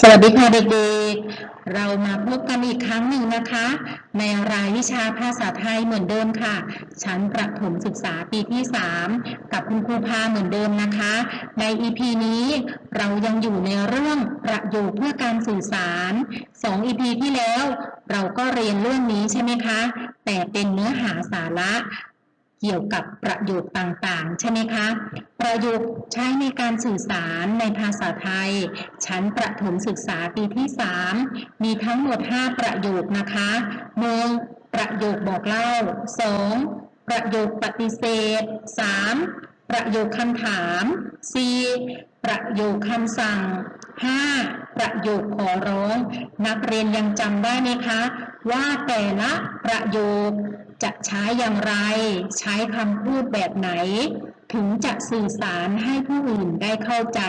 สวัสดีค่ะเด็กๆ เรามาพบกันอีกครั้งหนึ่งนะคะ ในรายวิชาภาษาไทยเหมือนเดิมค่ะ ชั้นประถมศึกษาปีที่ 3 กับคุณครูพาเหมือนเดิมนะคะ ใน EP นี้เรายังอยู่ในเรื่องประโยคเพื่อการสื่อสาร 2 EP ที่แล้ว เราก็เรียนเรื่องนี้ใช่ไหมคะ แต่เป็นเนื้อหาสาระ เกี่ยวกับประโยคต่างๆ ใช่ไหมคะ ประโยคใช้ในการสื่อสารในภาษาไทย ชั้นประถมศึกษาปีที่ 3 มีทั้งหมด 5 ประโยคนะคะหนึ่งประโยคบอกเล่า 2. ประโยคปฏิเสธ 3. ประโยคคำถาม 4. ประโยคคำสั่ง 5. ประโยคขอร้อง นักเรียนยังจำได้ไหมคะ ว่าแต่ละประโยคจะใช้อย่างไร ใช้คำพูดแบบไหน ถึงจะสื่อสารให้ผู้อื่นได้เข้าใจ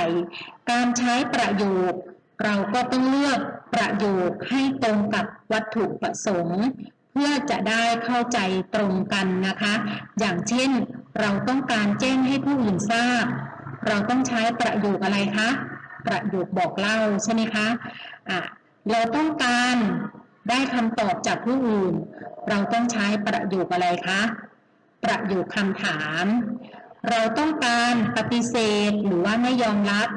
การใช้ประโยค เราก็ต้องเลือกประโยคให้ตรงกับวัตถุประสงค์เพื่อจะได้เข้าใจตรงกันนะคะ อย่างเช่น เราต้องการแจ้งให้ผู้อื่นทราบ เราต้องใช้ประโยคอะไรคะ ประโยคบอกเล่าใช่ไหมคะะเราต้องการได้คำตอบจากผู้อื่น เราต้องใช้ประโยคอะไรคะ ประโยคคำถาม เราต้องการปฏิเสธหรือว่าไม่ยอมรับ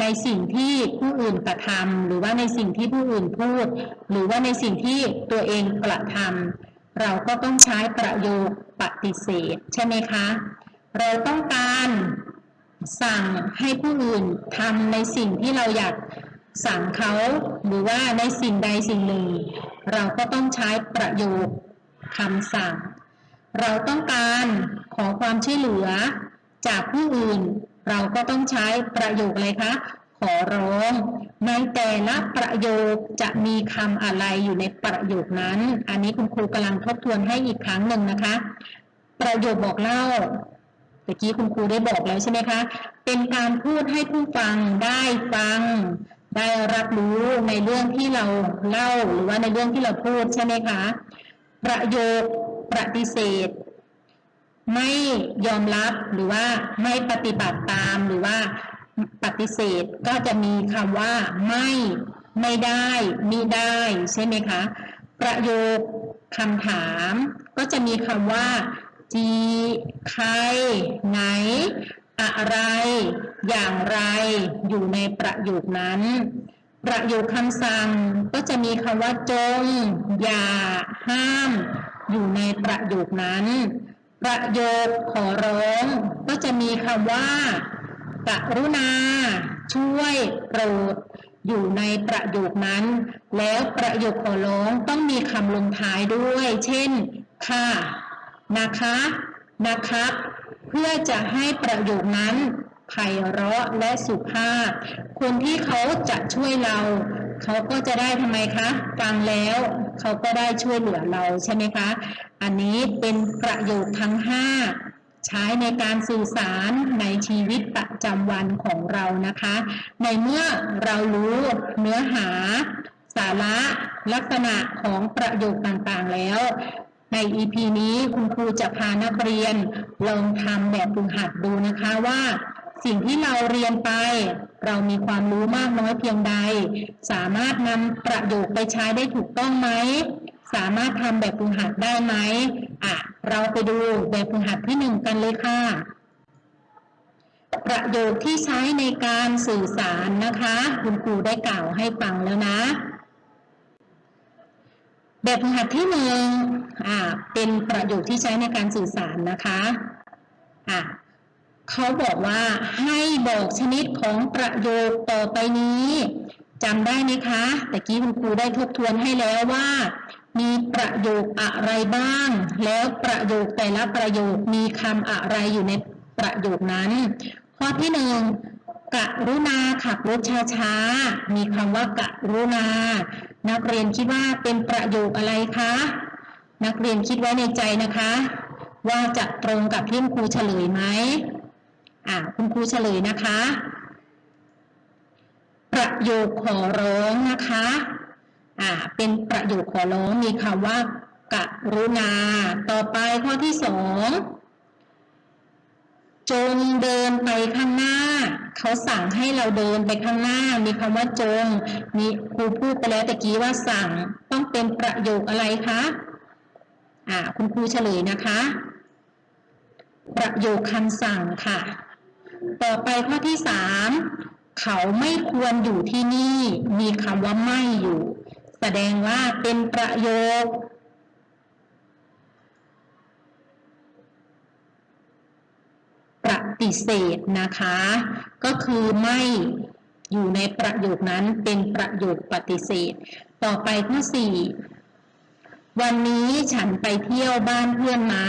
ในสิ่งที่ผู้อื่นกระทำหรือว่าในสิ่งที่ผู้อื่นพูด หรือว่าในสิ่งที่ตัวเองกระทำเราก็ต้องใช้ประโยคปฏิเสธใช่ไหมคะ เราต้องการ สั่งให้ผู้อื่นทำในสิ่งที่เราอยากสั่งเขาหรือว่าในสิ่งใดสิ่งหนึ่ง เราก็ต้องใช้ประโยคคำสั่ง เราต้องการขอความช่วยเหลือจากผู้อื่น เราก็ต้องใช้ประโยคอะไรคะ ขอร้อง ในแต่ละประโยคจะมีคำอะไรอยู่ในประโยคนั้น อันนี้คุณครูกำลังทบทวนให้อีกครั้งหนึ่งนะคะ ประโยคบอกเล่า เมื่อกี้คุณครูได้บอกแล้วใช่ไหมคะ เป็นการพูดให้ผู้ฟังได้ฟัง ได้รับรู้ในเรื่องที่เราเล่าหรือว่าในเรื่องที่เราพูดใช่ไหมคะ ประโยคปฏิเสธ ไม่ยอมรับหรือว่าไม่ปฏิบัติตามหรือว่าปฏิเสธก็จะมีคำว่า ไม่ไม่ได้มิได้ใช่ไหมคะ ประโยคคำถาม ก็จะมีคำว่า จีใคร ไหน อะไร อย่างไร อยู่ในประโยคนั้น ประโยคคำสั่งก็จะมีคำว่าจง อย่า ห้าม อยู่ในประโยคนั้น ประโยคขอร้อง ก็จะมีคำว่ากรุณา ช่วยโปรดอยู่ในประโยคนั้น แล้วประโยคขอร้องต้องมีคำลงท้ายด้วย เช่น ค่ะ นะคะนะครับเพื่อจะให้ประโยคนั้นไพเราะและสุภาพ คนที่เขาจะช่วยเรา เขาก็จะได้ทำไมคะฟังแล้วเขาก็ได้ช่วยเหลือเราใช่ไหมคะ อันนี้เป็นประโยคทั้ง 5 ใช้ในการสื่อสารในชีวิตประจำวันของเรานะคะ ในเมื่อเรารู้เนื้อหาสาระลักษณะของประโยคต่างๆแล้ว ใน EP นี้คุณครูจะพานักเรียนลองทำแบบฝึกหัดดูนะคะว่า สิ่งที่เราเรียนไป เรามีความรู้มากน้อยเพียงใด สามารถนำประโยคไปใช้ได้ถูกต้องไหม สามารถทำแบบฝึกหัดได้ไหมอะเราไปดูแบบฝึกหัดที่หนึ่งกันเลยค่ะ ประโยคที่ใช้ในการสื่อสารนะคะ คุณครูได้กล่าวให้ฟังแล้วนะ แบบฝึกหัดที่หนึ่งเป็นประโยคที่ใช้ในการสื่อสารนะคะอ่าเขาบอกว่าให้บอกชนิดของประโยคต่อไปนี้จำได้ไหมคะแต่กี้คุณครูได้ทบทวนให้แล้วว่า มีประโยคอะไรบ้าง แล้วประโยคแต่ละประโยคมีคำอะไรอยู่ในประโยคนั้น ข้อที่หนึ่งกะรุณาขับรถช้าๆ มีคำว่ากะรุณา นักเรียนคิดว่าเป็นประโยคอะไรคะ นักเรียนคิดไว้ในใจนะคะ ว่าจะตรงกับที่ครูเฉลยไหมอ่าคุณครูเฉลยนะคะ ประโยคขอร้องนะคะอ่าเป็นประโยคขอร้องมีคำว่ากรุณา ต่อไปข้อที่สอง จงเดินไปข้างหน้า เขาสั่งให้เราเดินไปข้างหน้า มีคำว่าจง มีครูพูดไปแล้วตะกี้ว่าสั่งต้องเป็นประโยคอะไรคะอ่าคุณครูเฉลยนะคะ ประโยคคำสั่งค่ะ ต่อไปข้อที่สามเขาไม่ควรอยู่ที่นี่ มีคำว่าไม่อยู่ แสดงว่าเป็นประโยค ป ฏิเสธนะคะ ก็คือไม่อยู่ในประโยคนั้นเป็นประโยคปฏิเสธ ต่อไปข้อสี่วันนี้ฉันไปเที่ยวบ้านเพื่อนมา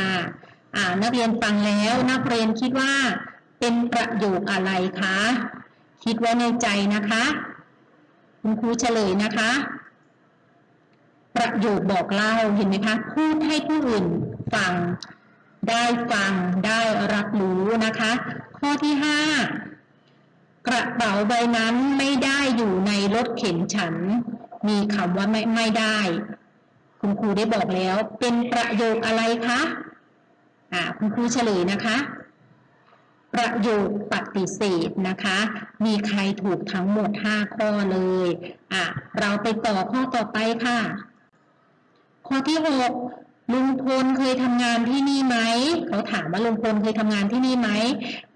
อ่านักเรียนฟังแล้วนักเรียนคิดว่า เป็นประโยคอะไรคะ คิดไว้ในใจนะคะ คุณครูเฉลยนะคะ ประโยคบอกเล่าเห็นไหมคะ พูดให้ผู้อื่นฟัง ได้ฟังได้รับรู้นะคะ ข้อที่ห้ากระเป๋าใบนั้นไม่ได้อยู่ในรถเข็นฉัน มีคำว่าไม่ไม่ได้ คุณครูได้บอกแล้ว เป็นประโยคอะไรคะอ่าคุณครูเฉลยนะคะ ประโยคปฏิเสธนะคะ มีใครถูกทั้งหมด5ข้อเลยอะเราไปต่อข้อต่อไปค่ะ ข้อที่6 ลุงพลเคยทำงานที่นี่ไหมเขาถามว่าลุงพลเคยทำงานที่นี่ไหม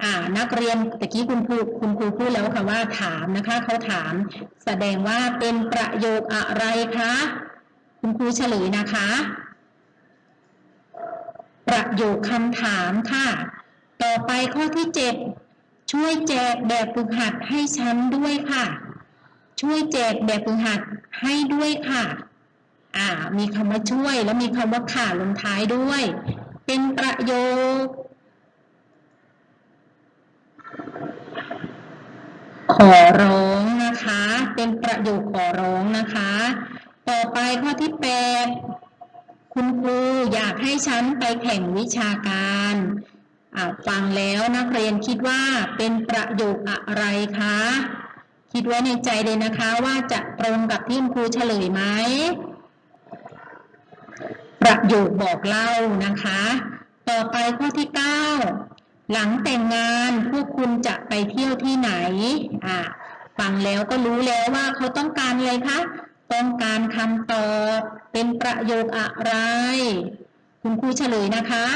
อ่า นักเรียนตะกี้คุณครูคุณครูพูดแล้วค่ะว่าถามนะคะเขาถาม แสดงว่าเป็นประโยคอะไรคะคุณครูเฉลยนะคะ ประโยคคำถามค่ะ ต่อไปข้อที่7ช่วยแจกแบบฝึกหัดให้ฉันด้วยค่ะ ช่วยแจกแบบฝึกหัดให้ด้วยค่ะ อ่า มีคำว่าช่วยแล้วมีคำว่าค่ะลงท้ายด้วย เป็นประโยค ขอร้องนะคะ เป็นประโยคขอร้องนะคะ ต่อไปข้อที่8คุณครูอยากให้ฉันไปแข่งวิชาการอ่าฟังแล้วนักเรียนคิดว่าเป็นประโยคอะไรคะ คิดไว้ในใจเลยนะคะว่าจะตรงกับที่คุณครูเฉลยไหม ประโยคบอกเล่านะคะ ต่อไปข้อที่ 9 หลังแต่งงานพวกคุณจะไปเที่ยวที่ไหนอ่าฟังแล้วก็รู้แล้วว่าเขาต้องการอะไรคะต้องการคำตอบเป็นประโยคอะไร คุณครูเฉลยนะคะ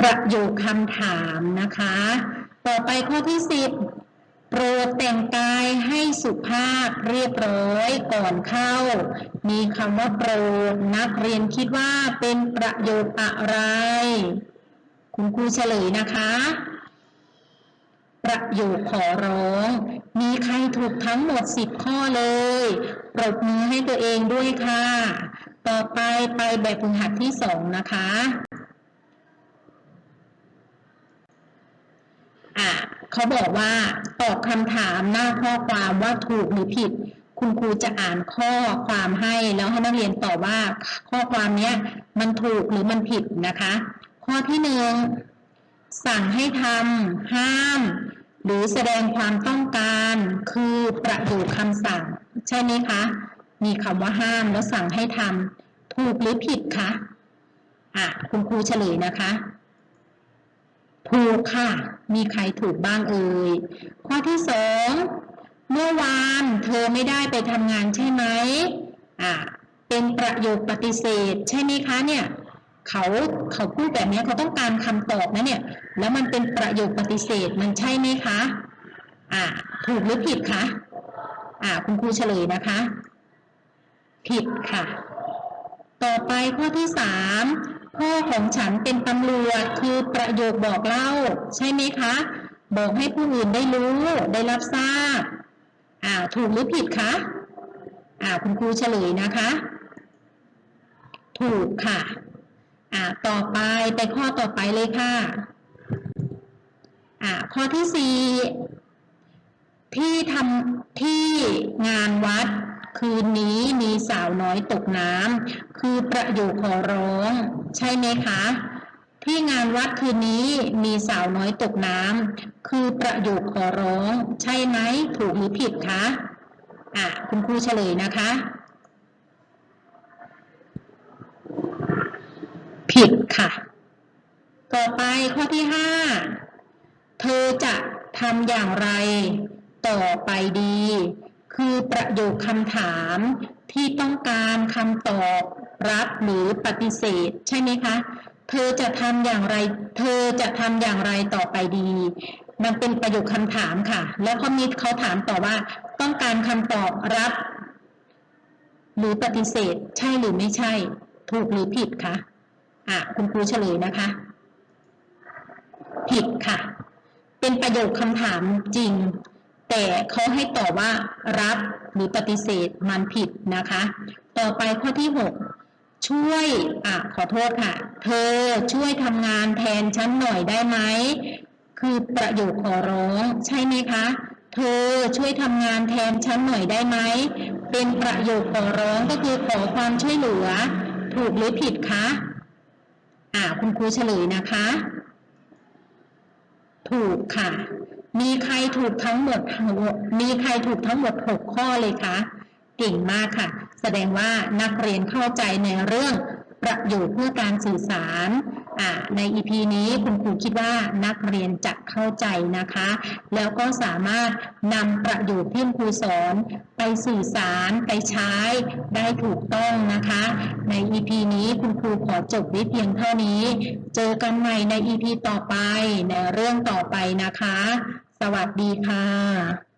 ประโยคคำถามนะคะ ต่อไปข้อที่10 โปรดแต่งกายให้สุภาพเรียบร้อยก่อนเข้า มีคำว่าโปรดนักเรียนคิดว่าเป็นประโยคอะไร คุณครูเฉลยนะคะ ประโยคขอร้อง มีใครถูกทั้งหมด10ข้อเลย ปรบมือให้ตัวเองด้วยค่ะ ต่อไปไปแบบฝึกหัดที่2นะคะ อะ เขาบอกว่าตอบคำถามหน้าข้อความว่าถูกหรือผิด คุณครูจะอ่านข้อความให้แล้วให้นักเรียนตอบว่าข้อความนี้มันถูกหรือมันผิดนะคะ ข้อที่หนึ่งสั่งให้ทำห้าม หรือแสดงความต้องการคือประโยคคำสั่ง ใช่ไหมคะมีคำว่าห้ามแล้วสั่งให้ทำถูกหรือผิดคะอะคุณครูเฉลยนะคะ ถูกค่ะ มีใครถูกบ้างเอ่ย ข้อที่สองเมื่อวานเธอไม่ได้ไปทำงานใช่ไหมอ่าเป็นประโยคปฏิเสธใช่ไหมคะเนี่ยเขาเขาพูดแบบนี้เขาต้องการคำตอบนะเนี่ย แล้วมันเป็นประโยคปฏิเสธมันใช่ไหมคะอ่าถูกหรือผิดคะอ่าคุณครูเฉลยนะคะ ผิดค่ะ ต่อไปข้อที่สาม พ่อของฉันเป็นตำรวจคือประโยคบอกเล่า ใช่ไหมคะ บอกให้ผู้อื่นได้รู้ ได้รับทราบอ่าถูกหรือผิดคะอ่าคุณครูเฉลยนะคะ ถูกค่ะอ่าต่อไปไปข้อต่อไปเลยค่ะอ่าข้อที่สี่ที่ทำที่งานวัดคืนนี้มีสาวน้อยตกน้ำ คือประโยคขอร้อง ใช่ไหมคะ ที่งานวัดคืนนี้มีสาวน้อยตกน้ำคือประโยคขอร้อง ใช่ไหมถูกหรือผิดคะอะคุณครูเฉลยนะคะ ผิดค่ะ ต่อไปข้อที่ห้าเธอจะทำอย่างไร ต่อไปดี คือประโยคคำถาม ที่ต้องการคำตอบรับหรือปฏิเสธ ใช่ไหมคะ เธอจะทำอย่างไร เธอจะทำอย่างไรต่อไปดี มันเป็นประโยคคำถามค่ะ แล้วเขามีเขาถามต่อว่า ต้องการคำตอบรับ หรือปฏิเสธ ใช่หรือไม่ใช่ ถูกหรือผิดคะอะคุณครูเฉลยนะคะ ผิดค่ะ เป็นประโยคคำถามจริง แต่เขาให้ตอบว่ารับหรือปฏิเสธมันผิดนะคะ ต่อไปข้อที่ 6 ช่วยอะขอโทษค่ะ เธอช่วยทำงานแทนฉันหน่อยได้ไหม คือประโยคขอร้องใช่ไหมคะ เธอช่วยทำงานแทนฉันหน่อยได้ไหม เป็นประโยคขอร้องก็คือขอความช่วยเหลือ ถูกหรือผิดคะอ่าคุณครูเฉลยนะคะ ถูกค่ะ มีใครถูกทั้งหมด มีใครถูกทั้งหมด 6 ข้อเลยคะ เก่งมากค่ะ แสดงว่านักเรียนเข้าใจในเรื่องประโยชน์เพื่อการสื่อสารใน EP นี้คุณครูคิดว่านักเรียนจะเข้าใจนะคะ แล้วก็สามารถนำประโยชน์ที่คุณครูสอนไปสื่อสารไปใช้ได้ถูกต้องนะคะ ใน EP นี้คุณครูขอจบไว้เพียงเท่านี้ เจอกันใหม่ใน EP ต่อไปในเรื่องต่อไปนะคะ สวัสดีค่ะ